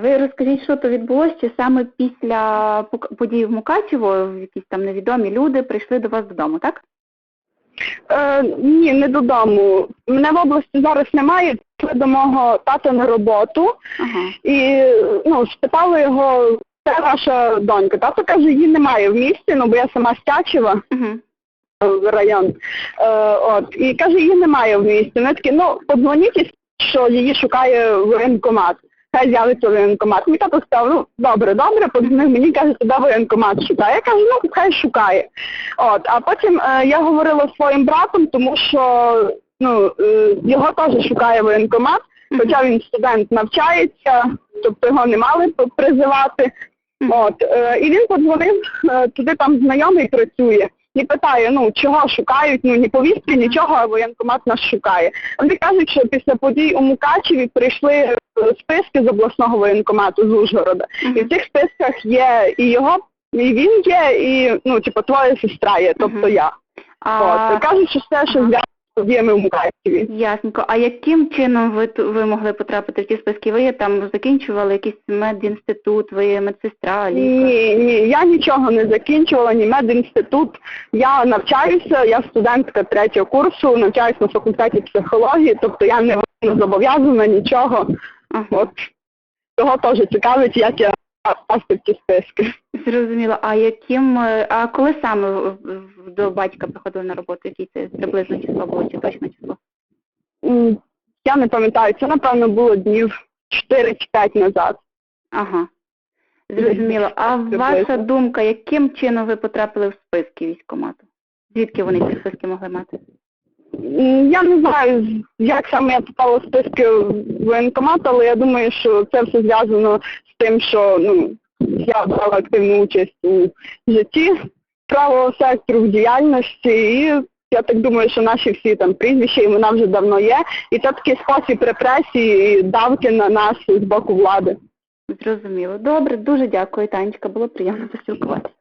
Ви розкажіть, що то відбулося, чи саме після подій в Мукачево якісь там невідомі люди прийшли до вас додому, так? Е, ні, не додому. Мене в області зараз немає. Пішли до мого тата на роботу Ага. і ну, спитали його, це ваша донька. Тато каже, її немає в місті, ну бо я сама з Тячева, Угу. е, район. Е, от, і каже, її немає в місті. Вони такі, ну, подзвоніть, що її шукає воєнкомат. Хай з'явиться воєнкомат. Мій тато сказав, ну добре, добре, подзвонив мені, каже, туди воєнкомат шукає. Я кажу, ну хай шукає. От, а потім е, я говорила з своїм братом, тому що ну, е, його теж шукає воєнкомат, хоча він студент навчається, тобто його не мали призивати. От, е, і він подзвонив, е, туди там знайомий працює. І питає, ну чого шукають, ну ні повістки, нічого, а воєнкомат нас шукає. Вони кажуть, що після подій у Мукачеві прийшли е, списки з обласного воєнкомату з Ужгорода. І в цих списках є і його, і він є, і ну, типу, твоя сестра є, тобто я. От, кажуть, що все, що зв'язано з в Мукачеві. ясненько. А яким чином ви, ви могли потрапити в ті списки? Ви там закінчували якийсь медінститут, ви медсестра, лікар? Ні, ні, я нічого не закінчувала, ні медінститут. Я навчаюся, я студентка третього курсу, навчаюся на факультеті психології, тобто я не зобов'язана нічого. Ага. От того теж цікавить, як я попасти списки. Зрозуміло. А яким, е, а коли саме до батька приходили на роботу? Який це приблизно число було чи точне число? Я не пам'ятаю, це напевно було днів 4 чи 5 назад. Ага. Зрозуміло. А ваша думка, яким чином ви потрапили в списки військкомату? Звідки вони ці списки могли мати? Я не знаю, як саме я попала в списки воєнкомату, але я думаю, що це все зв'язано з тим, що ну, я брала активну участь у житті правого сектору в діяльності і я так думаю, що наші всі там прізвища імена вже давно є. І це такий спосіб репресії і давки на нас з боку влади. Зрозуміло. Добре, дуже дякую, Танечка, було приємно поспілкуватися.